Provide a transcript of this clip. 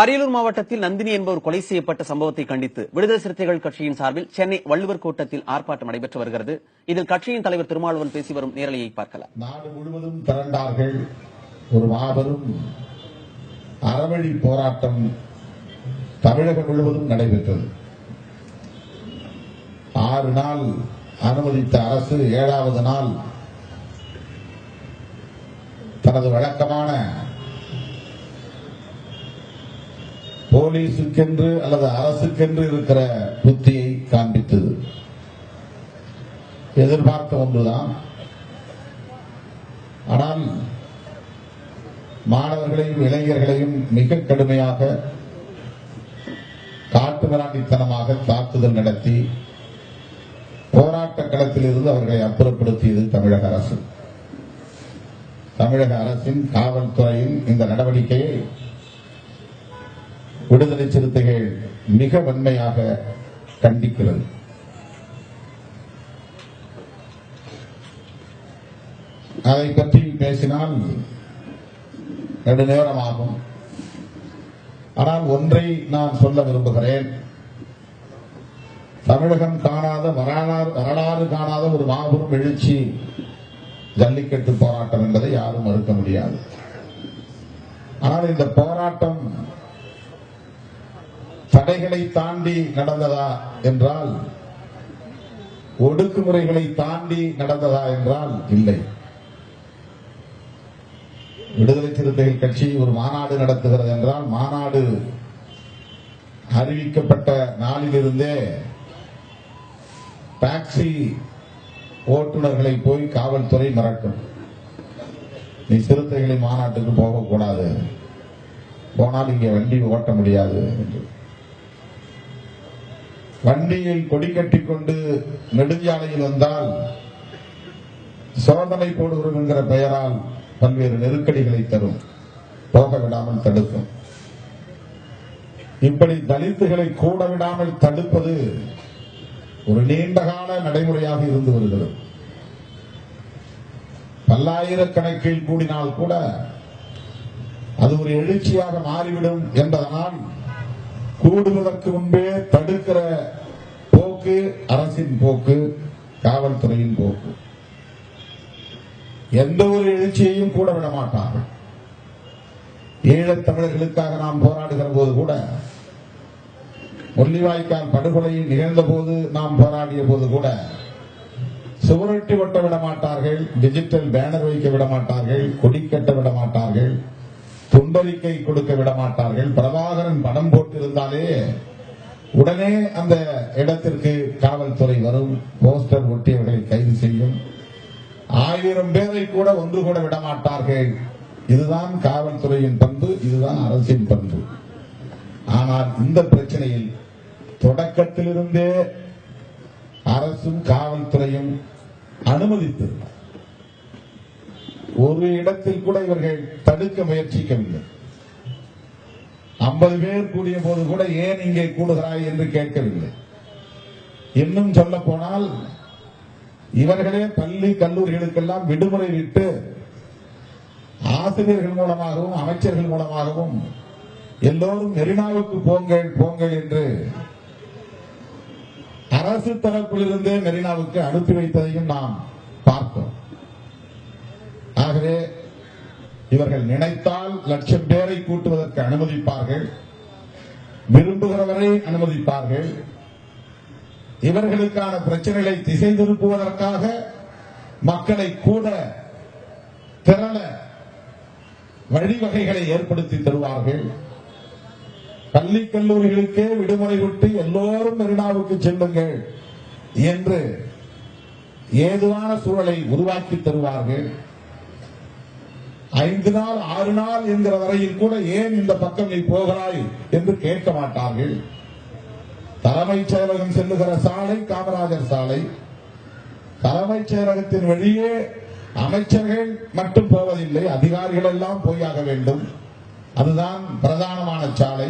அரியலூர் மாவட்டத்தில் நந்தினி என்பவர் கொலை செய்யப்பட்ட சம்பவத்தை கண்டித்து விடுதலை சிறுத்தைகள் கட்சியின் சார்பில் சென்னை வள்ளுவர் கோட்டத்தில் ஆர்ப்பாட்டம் நடைபெற்று வருகிறது. இதில் கட்சியின் தலைவர் திருமாவளவன் பேசி வரும் நேரலையை பார்க்கலாம். நாடு முழுவதும் திரண்டார்கள். ஒரு மாபெரும் அறவழி போராட்டம் தமிழகம் முழுவதும் நடைபெற்றது. ஆறு நாள் அனுமதித்த அரசு ஏழாவது நாள் தனது வழக்கமான போலீசுக்கென்று அல்லது அரசுக்கென்று இருக்கிற புத்தியை காண்பித்தது. எதிர்பார்த்த ஒன்றுதான். ஆனால் மாணவர்களையும் இளைஞர்களையும் மிக கடுமையாக காட்டு மிராண்டித்தனமாக தாக்குதல் நடத்தி போராட்ட களத்தில் இருந்து அவர்களை அப்புறப்படுத்தியது தமிழக அரசு. தமிழக அரசின் காவல்துறையின் இந்த நடவடிக்கையை விடுதலை சிறுத்தைகள் மிக வன்மையாக கண்டிக்கிறது. அதை பற்றி பேசினால் நெடுநேரமாகும் ஆனால் ஒன்றை நான் சொல்ல விரும்புகிறேன். தமிழகம் காணாத வரலாறு வரலாறு காணாத ஒரு மாபெரும் எழுச்சி ஜல்லிக்கட்டு போராட்டம் என்பதை யாரும் மறுக்க முடியாது. ஆனால் இந்த போராட்டம் தடைகளை தாண்டி நடந்ததா என்றால் ஒடுக்குமுறைகளை தாண்டி நடந்ததா என்றால் இல்லை. விடுதலை சிறுத்தைகள் கட்சி ஒரு மாநாடு நடத்துகிறது என்றால் மாநாடு அறிவிக்கப்பட்ட நாளிலிருந்தே டாக்ஸி ஓட்டுநர்களை போய் காவல்துறை மிரட்டும். நீ சிறுத்தைகளை மாநாட்டுக்கு போகக்கூடாது. போனால் இங்கே வண்டி ஓட்ட முடியாது என்று. வண்டியில் கொடி கட்டிக் கொண்டு நெடுஞ்சாலையில் வந்தால் சோதனை போடுகிறோம் என்கிற பெயரால் பல்வேறு நெருக்கடிகளை தரும். போக விடாமல் தடுக்கும். இப்படி தலித்துகளை கூட விடாமல் தடுப்பது ஒரு நீண்டகால நடைமுறையாக இருந்து வருகிறது. பல்லாயிரக்கணக்கில் கூடினால் கூட அது ஒரு எழுச்சியாக மாறிவிடும் என்பதனால் கூடுவதற்கு முன்பே தடுக்க அரசின் போக்கு காவல்துறையின் போக்கு. எந்த ஒரு எழுச்சியையும் கூட விட மாட்டார்கள் ஈழத்தமிழர்களுக்காக நாம் போராடுகிற போது கூட முள்ளிவாய்க்கால் படுகொலை நிகழ்ந்த போது நாம் போராடிய போது கூட சுவரொட்டி ஒட்ட விட மாட்டார்கள் டிஜிட்டல் பேனர் வைக்க விட மாட்டார்கள் கொடிக்கட்ட விட மாட்டார்கள் துண்டறிக்கை கொடுக்க விட மாட்டார்கள் பிரபாகரன் படம் போட்டிருந்தாலே உடனே அந்த இடத்திற்கு காவல்துறை வரும். போஸ்டர் ஒட்டியவர்களை கைது செய்யும். ஆயிரம் பேரை கூட ஒன்று கூட விடமாட்டார்கள். இதுதான் காவல்துறையின் பண்பு இதுதான் அரசின் பண்பு. ஆனால் இந்த பிரச்சனையில் தொடக்கத்திலிருந்தே அரசும் காவல்துறையும் அனுமதித்தது ஒரு இடத்தில் கூட இவர்கள் தடுக்க முயற்சிக்கவில்லை. ஐம்பது பேர் கூடிய போது கூட ஏன் இங்கே கூடுகிறாய் என்று கேட்கவில்லை. இன்னும் சொல்ல போனால் இவர்களே பள்ளி கல்லூரிகளுக்கெல்லாம் விடுமுறை விட்டு ஆசிரியர்கள் மூலமாகவும் அமைச்சர்கள் மூலமாகவும் எல்லோரும் மெரினாவுக்கு போங்கள் போங்கள் என்று அரசு தரப்பிலிருந்தே மெரினாவுக்கு அனுப்பி வைத்ததையும் நாம் பார்த்தோம். ஆகவே இவர்கள் நினைத்தால் லட்சம் பேரை கூட்டுவதற்கு அனுமதிப்பார்கள். விரும்புகிறவரை அனுமதிப்பார்கள். இவர்களுக்கான பிரச்சனைகளை திசை திருப்புவதற்காக மக்களை கூட திரள வழிவகைகளை ஏற்படுத்தி தருவார்கள். பள்ளி கல்லூரிகளுக்கே விடுமுறை விட்டு எல்லோரும் மெரினாவுக்கு செல்லுங்கள் என்று ஏதுவான சூழலை உருவாக்கி தருவார்கள். ஐந்து நாள் ஆறு நாள் என்கிற வரையில் கூட ஏன் இந்த பக்கம் நீ போகிறாய் என்று கேட்க மாட்டார்கள். தலைமைச் செயலகம் செல்லுகிற சாலை காமராஜர் சாலை. தலைமைச் செயலகத்தின் வழியே அமைச்சர்கள் மட்டும் போவதில்லை அதிகாரிகள் எல்லாம் போயாக வேண்டும். அதுதான் பிரதானமான சாலை.